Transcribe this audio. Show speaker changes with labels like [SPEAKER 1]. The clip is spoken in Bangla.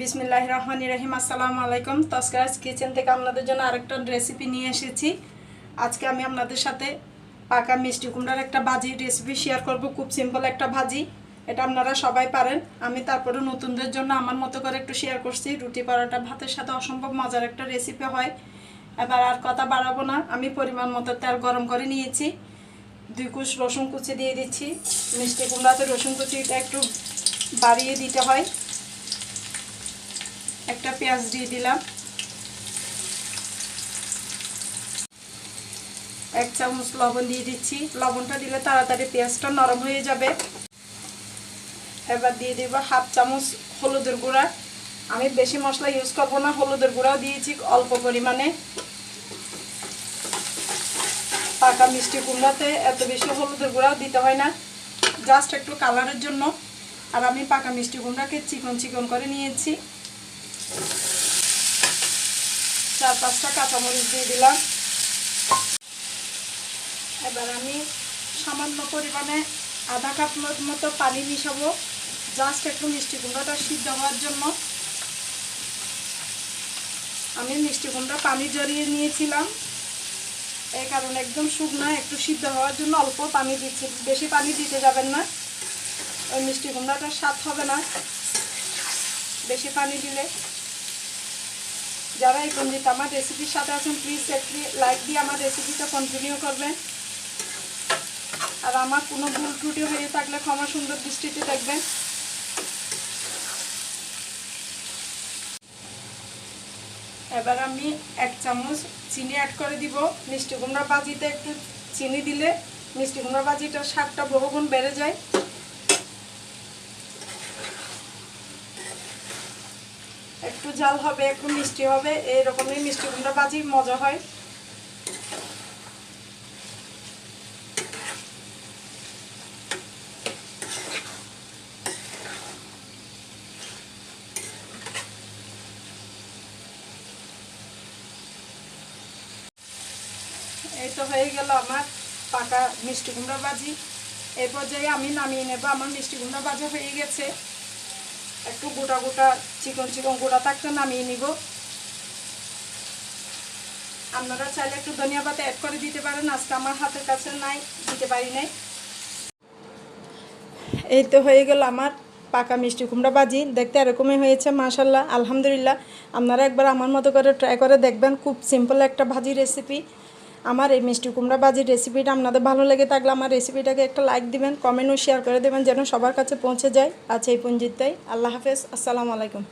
[SPEAKER 1] বিসমিল্লাহ রহমান রহিম, আসসালামু আলাইকুম। তস্করাজ কিচেন থেকে আপনাদের জন্য আরেকটা রেসিপি নিয়ে এসেছি। আজকে আমি আপনাদের সাথে পাকা মিষ্টি কুমড়ার একটা ভাজি রেসিপি শেয়ার করব। খুব সিম্পল একটা ভাজি। এটা আপনারা সবাই পারেন। আমি তারপরে নতুনদের জন্য আমার মতো করে একটু শেয়ার করছি। রুটি পরোটা, ভাতের সাথে অসম্ভব মজার একটা রেসিপি হয়। এবার আর কথা বাড়াবো না। আমি পরিমাণ মতো তেল গরম করে নিয়েছি। দুই কুচ রসুন কুচি দিয়ে দিচ্ছি। মিষ্টি কুমড়াতে রসুন কুচিটা একটু বাড়িয়ে দিতে হয়। একটা পেঁয়াজ দিয়ে দিলাম। এক চামচ লবণ দিয়ে দিচ্ছি। লবণটা দিলে তাড়াতাড়ি পেঁয়াজটা নরম হয়ে যাবে। এবার দিয়ে দেবো হাফ চামচ হলুদের গুঁড়া। আমি বেশি মশলা ইউজ করব না, হলুদের গুঁড়াও দিয়েছি অল্প পরিমাণে। পাকা মিষ্টি কুমড়াতে এত বেশি হলুদের গুঁড়াও দিতে হয় না। জাস্ট একটু কালারের জন্য। আর আমি পাকা মিষ্টি কুমড়াকে চিকন চিকন করে নিয়েছি। চার, পাঁচটা কাঁচামরিচ দিয়ে দিলাম। এবার আমি সামান্য পরিমাণে আধা কাপ মতো পানি মিশাবো। জাস্ট একটু মিষ্টি কুমড়াটা সিদ্ধ হওয়ার জন্য। আমি মিষ্টি কুমড়া পানি জড়িয়ে নিয়েছিলাম। এই কারণে একদম শুকনা, একটু সিদ্ধ হওয়ার জন্য অল্প পানি দিচ্ছি। বেশি পানি দিতে যাবেন না। ওই মিষ্টি কুমড়াটার স্বাদ হবে না। বেশি পানি দিলে যারা এই পঞ্জিত আমার রেসিপির সাথে আছেন প্লিজ একটি লাইক দিয়ে আমার রেসিপিটা কন্টিনিউ করবেন। আর আমার কোনো ভুল ত্রুটি হয়ে থাকলে ক্ষমা সুন্দর দৃষ্টিতে দেখবেন। এবার আমি এক চামচ চিনি অ্যাড করে দিব। মিষ্টি কুমড়া বাজিতে একটু চিনি দিলে মিষ্টি কুমড়া বাজিটার স্বাদটা বহুগুণ বেড়ে যায়। একটু জাল হবে, একটু মিষ্টি হবে, এইরকমই মিষ্টি কুমড়া বাজি, মজা হয়। এই তো হয়ে গেল আমার পাকা মিষ্টি কুমড়া ভাজি এই পর্যায়ে আমি নামিয়ে নেব, আমার মিষ্টি কুমড়া ভাজা হয়ে গেছে। একটু গোটা গোটা চিকন চিকন গোটা থাকতে নামিয়ে নিব। আপনারা চাইলে একটু ধনিয়া পাতা অ্যাড করে দিতে পারেন, আজকে আমার হাতের কাছে নাই, দিতে পারি নাই। এই তো হয়ে গেল আমার পাকা মিষ্টি কুমড়া ভাজি। দেখতে এরকমই হয়েছে মাশাল্লাহ আলহামদুলিল্লাহ। আপনারা একবার আমার মতো করে ট্রাই করে দেখবেন, খুব সিম্পল একটা ভাজি রেসিপি আমার এই মিষ্টি কুমড়া বাজির রেসিপিটা আপনাদের ভালো লেগে থাকলে আমার রেসিপিটাকে একটা লাইক দিবেন কমেন্ট ও শেয়ার করে দেবেন যেন সবার কাছে পৌঁছে যায় আচ্ছা এই পুঞ্জিতটাই আল্লাহ হাফেজ, আসসালামু আলাইকুম।